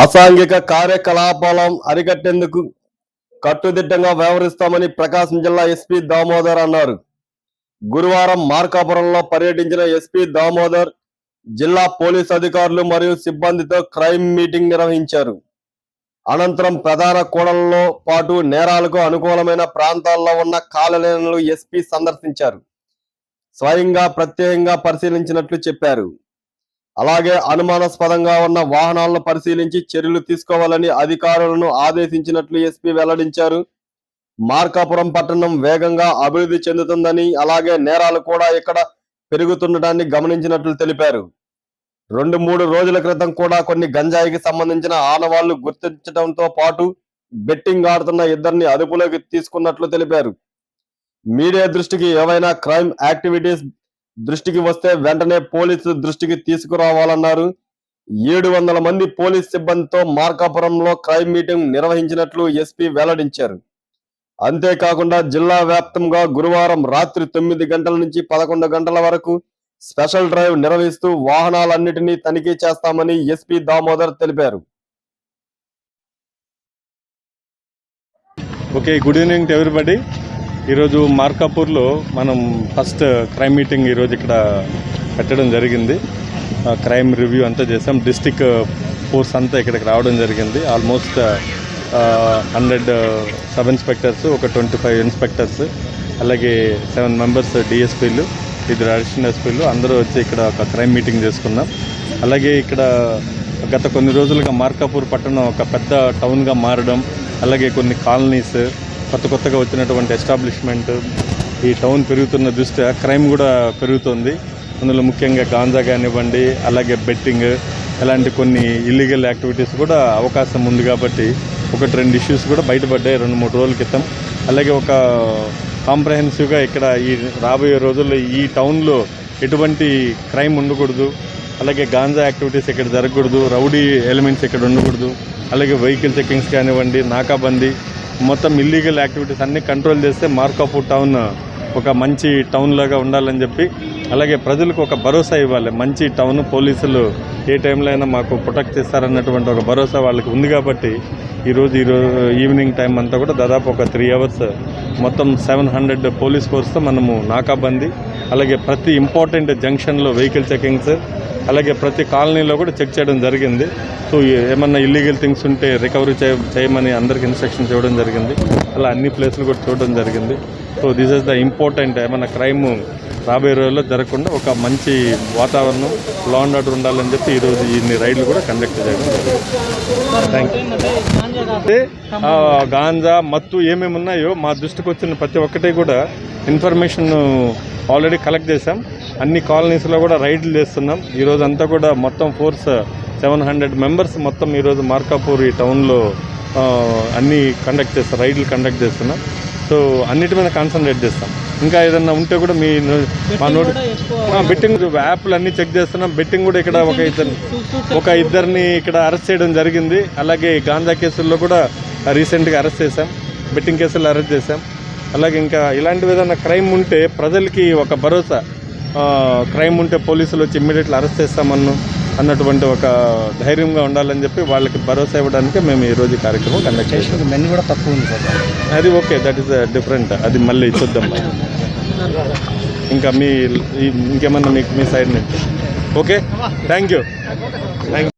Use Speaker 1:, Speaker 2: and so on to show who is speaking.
Speaker 1: అసాంఘిక కార్యకలాపాలను అరికట్టేందుకు కట్టుదిట్టంగా వ్యవహరిస్తామని ప్రకాశం జిల్లా ఎస్పీ దామోదర్ అన్నారు. గురువారం మార్కాపురంలో పర్యటించిన ఎస్పీ దామోదర్ జిల్లా పోలీస్ అధికారులు మరియు సిబ్బందితో క్రైమ్ మీటింగ్ నిర్వహించారు. అనంతరం ప్రధాన కూడలలో పాటు నేరాలకు అనుకూలమైన ప్రాంతాల్లో ఉన్న కాలనీలను ఎస్పీ సందర్శించారు. స్వయంగా ప్రత్యేకంగా పరిశీలించినట్లు చెప్పారు. అలాగే అనుమానాస్పదంగా ఉన్న వాహనాలను పరిశీలించి చర్యలు తీసుకోవాలని అధికారులను ఆదేశించినట్లు ఎస్పీ వెల్లడించారు. మార్కాపురం పట్టణం వేగంగా అభివృద్ధి చెందుతుందని అలాగే నేరాలు కూడా ఇక్కడ పెరుగుతుండటాన్ని గమనించినట్లు తెలిపారు. రెండు మూడు రోజుల క్రితం కూడా కొన్ని గంజాయికి సంబంధించిన ఆనవాళ్ళు గుర్తించడంతో పాటు బెట్టింగ్ ఆడుతున్న ఇద్దరిని అదుపులోకి తీసుకున్నట్లు తెలిపారు. మీడియా దృష్టికి ఏవైనా క్రైమ్ యాక్టివిటీస్ దృష్టికి వస్తే వెంటనే పోలీసు దృష్టికి తీసుకురావాలన్నారు. ఏడు వందల మంది పోలీస్ సిబ్బందితో మార్కాపురంలో క్రైమ్ మీటింగ్ నిర్వహించినట్లు ఎస్పీ వెల్లడించారు. అంతేకాకుండా జిల్లా వ్యాప్తంగా గురువారం రాత్రి తొమ్మిది గంటల నుంచి పదకొండు గంటల వరకు స్పెషల్ డ్రైవ్ నిర్వహిస్తూ వాహనాలన్నిటినీ తనిఖీ చేస్తామని ఎస్పీ దామోదర్ తెలిపారు.
Speaker 2: Okay good evening everybody. ఈరోజు మార్కాపూర్లో మనం ఫస్ట్ క్రైమ్ మీటింగ్ ఈరోజు ఇక్కడ పెట్టడం జరిగింది. క్రైమ్ రివ్యూ అంతా చేసాం. డిస్టిక్ ఫోర్స్ అంతా ఇక్కడికి రావడం జరిగింది. ఆల్మోస్ట్ హండ్రెడ్ సబ్ ఇన్స్పెక్టర్స్ ఒక ట్వంటీ ఫైవ్ ఇన్స్పెక్టర్స్ అలాగే సెవెన్ మెంబర్స్ డిఎస్పీలు ఇద్దరు అడిషనల్ ఎస్పీలు అందరూ వచ్చి ఇక్కడ ఒక క్రైమ్ మీటింగ్ చేసుకున్నాం. అలాగే ఇక్కడ గత కొన్ని రోజులుగా మార్కాపూర్ పట్టణం ఒక పెద్ద టౌన్గా మారడం అలాగే కొన్ని కాలనీస్ కొత్త కొత్తగా వచ్చినటువంటి ఎస్టాబ్లిష్మెంట్ ఈ టౌన్ పెరుగుతున్న దృష్ట్యా క్రైమ్ కూడా పెరుగుతుంది. అందులో ముఖ్యంగా గాంజా కానివ్వండి అలాగే బెట్టింగ్ అలాంటి కొన్ని ఇల్లీగల్ యాక్టివిటీస్ కూడా అవకాశం ఉంది కాబట్టి ఒకటి రెండు ఇష్యూస్ కూడా బయటపడ్డాయి రెండు మూడు రోజుల క్రితం. అలాగే ఒక కాంప్రహెన్సివ్గా ఇక్కడ ఈ రాబోయే రోజుల్లో ఈ టౌన్లో ఎటువంటి క్రైమ్ ఉండకూడదు. అలాగే గాంజా యాక్టివిటీస్ ఇక్కడ జరగకూడదు. రౌడీ ఎలిమెంట్స్ ఇక్కడ ఉండకూడదు. అలాగే వెహికల్ చెక్కింగ్స్ కానివ్వండి నాకాబందీ మొత్తం ఇల్లీగల్ యాక్టివిటీస్ అన్నీ కంట్రోల్ చేస్తే మార్కాపు టౌన్ ఒక మంచి టౌన్ లాగా ఉండాలని చెప్పి అలాగే ప్రజలకు ఒక భరోసా ఇవ్వాలి. మంచి టౌన్ పోలీసులు ఏ టైంలో అయినా మాకు ప్రొటెక్ట్ చేస్తారన్నటువంటి ఒక భరోసా వాళ్ళకి ఉంది కాబట్టి ఈరోజు ఈరోజు ఈవినింగ్ టైం అంతా కూడా దాదాపు ఒక త్రీ అవర్స్ మొత్తం సెవెన్ హండ్రెడ్ పోలీస్ ఫోర్స్తో మనము నాకాబందీ అలాగే ప్రతి ఇంపార్టెంట్ జంక్షన్లో వెహికల్ చెకింగ్స్ అలాగే ప్రతి కాలనీలో కూడా చెక్ చేయడం జరిగింది. సో ఏమన్నా ఇల్లీగల్ థింగ్స్ ఉంటే రికవరీ చేయ చేయమని అందరికి ఇన్స్ట్రక్షన్స్ ఇవ్వడం జరిగింది. అలా అన్ని ప్లేసులు కూడా చూడడం జరిగింది. So this is the important ఏమన్నా క్రైమ్ రాబోయే రోజుల్లో జరగకుండా ఒక మంచి వాతావరణం లా అండ్ ఆర్డర్ ఉండాలని చెప్పి ఈరోజు ఇన్ని రైడ్లు కూడా కండక్ట్ చేయడం థ్యాంక్ యూ గాంజా మత్తు ఏమేమి ఉన్నాయో మా దృష్టికి వచ్చిన ప్రతి ఒక్కటి కూడా ఇన్ఫర్మేషన్ ఆల్రెడీ కలెక్ట్ చేసాం అన్ని కాలనీస్లో కూడా రైడ్లు చేస్తున్నాం. ఈరోజు అంతా కూడా మొత్తం ఫోర్స్ సెవెన్ హండ్రెడ్ మెంబర్స్ మొత్తం ఈరోజు మార్కాపూర్ ఈ టౌన్లో అన్ని కండక్ట్ చేస్తాం రైడ్లు కండక్ట్ చేస్తున్నాం. సో అన్నిటి మీద కాన్సన్ట్రేట్ చేస్తాం. ఇంకా ఏదన్నా ఉంటే కూడా మీ మా నోటి బెట్టింగ్ యాప్లు అన్ని చెక్ చేస్తున్నాం. బెట్టింగ్ కూడా ఇక్కడ ఒక ఇద్దరు ఒక ఇద్దరిని ఇక్కడ అరెస్ట్ చేయడం జరిగింది. అలాగే గాంజా కేసుల్లో కూడా రీసెంట్గా అరెస్ట్ చేశాం. బెట్టింగ్ కేసుల్లో అరెస్ట్ చేశాం. అలాగే ఇంకా ఇలాంటివి ఏదైనా క్రైమ్ ఉంటే ప్రజలకి ఒక భరోసా. క్రైమ్ ఉంటే పోలీసులు వచ్చి ఇమ్మీడియట్లీ అరెస్ట్ చేస్తామన్ను అన్నటువంటి ఒక ధైర్యంగా ఉండాలని చెప్పి వాళ్ళకి భరోసా ఇవ్వడానికి మేము ఈరోజు కార్యక్రమం కండక్ట్ చేసాం
Speaker 3: మెను కూడా తక్కువ ఉంది సార్.
Speaker 2: అది ఓకే దట్ ఈస్ డిఫరెంట్ అది మళ్ళీ చూద్దాం. ఇంకా మీ ఇంకేమన్నా మీకు మీ సైడ్ నుంచి? Okay thank you thank